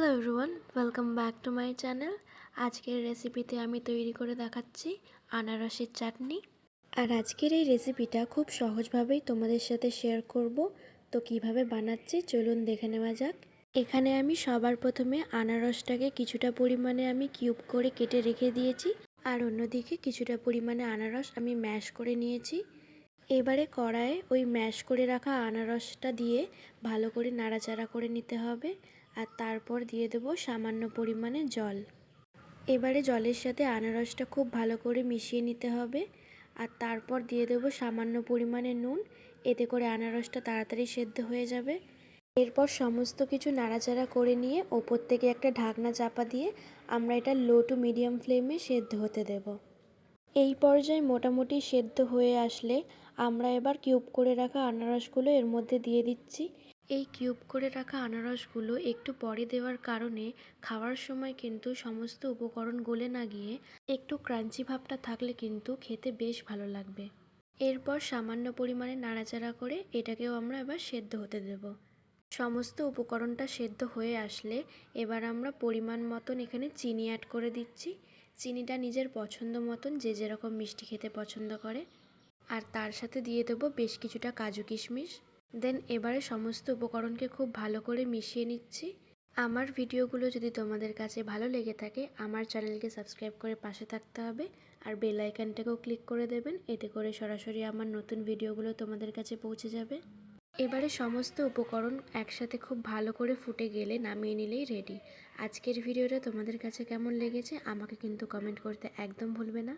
Hello everyone welcome back to my channel আজকের রেসিপিতে আমি তৈরি করে দেখাচ্ছি আনারসের চাটনি। আর আজকের এই রেসিপিটা খুব সহজভাবেই তোমাদের সাথে শেয়ার করব। তো কীভাবে বানাচ্ছি চলুন দেখে নেওয়া যাক। এখানে আমি সবার প্রথমে আনারসটাকে কিছুটা পরিমাণে আমি কিউব করে কেটে রেখে দিয়েছি। আর অন্যদিকে কিছুটা পরিমাণে আনারস আমি ম্যাশ করে নিয়েছি। এবারে কড়াইয়ে ওই ম্যাশ করে রাখা আনারসটা দিয়ে ভালো করে নাড়াচাড়া করে নিতে হবে আর তারপর দিয়ে দেবো সামান্য পরিমাণে জল। এবারে জলের সাথে আনারসটা খুব ভালো করে মিশিয়ে নিতে হবে আর তারপর দিয়ে দেবো সামান্য পরিমাণে নুন। এতে করে আনারসটা তাড়াতাড়ি সেদ্ধ হয়ে যাবে। এরপর সমস্ত কিছু নাড়াচাড়া করে নিয়ে ওপর থেকে একটা ঢাকনা চাপা দিয়ে আমরা এটা লো টু মিডিয়াম ফ্লেমে সেদ্ধ হতে দেবো। এই পর্যায়ে মোটামুটি সেদ্ধ হয়ে আসলে আমরা এবার কিউব করে রাখা আনারসগুলো এর মধ্যে দিয়ে দিচ্ছি। এই কিউব করে রাখা আনারসগুলো একটু পরে দেওয়ার কারণে খাওয়ার সময় কিন্তু সমস্ত উপকরণ গলে না গিয়ে একটু ক্রাঞ্চি ভাবটা থাকলে কিন্তু খেতে বেশ ভালো লাগবে। এরপর সামান্য পরিমাণে নাড়াচাড়া করে এটাকেও আমরা এবার সেদ্ধ হতে দেব। সমস্ত উপকরণটা সেদ্ধ হয়ে আসলে এবার আমরা পরিমাণ মতন এখানে চিনি অ্যাড করে দিচ্ছি। চিনিটা নিজের পছন্দ মতন যে যেরকম মিষ্টি খেতে পছন্দ করে। আর তার সাথে দিয়ে দেবো বেশ কিছুটা কাজু কিশমিশ। দেন এবারে সমস্ত উপকরণকে খুব ভালো করে মিশিয়ে নিচ্ছি। আমার ভিডিওগুলো যদি তোমাদের কাছে ভালো লেগে থাকে, আমার চ্যানেলকে সাবস্ক্রাইব করে পাশে থাকতে হবে। আর বেল আইকনটাকেও ক্লিক করে দেবেন, এতে করে সরাসরি আমার নতুন ভিডিওগুলো তোমাদের কাছে পৌঁছে যাবে। এবারে সমস্ত উপকরণ একসাথে খুব ভালো করে ফুটে গেলে নামিয়ে নিলেই রেডি আজকের ভিডিওটা তোমাদের কাছে কেমন লেগেছে আমাকে কিন্তু কমেন্ট করতে একদম ভুলবে না।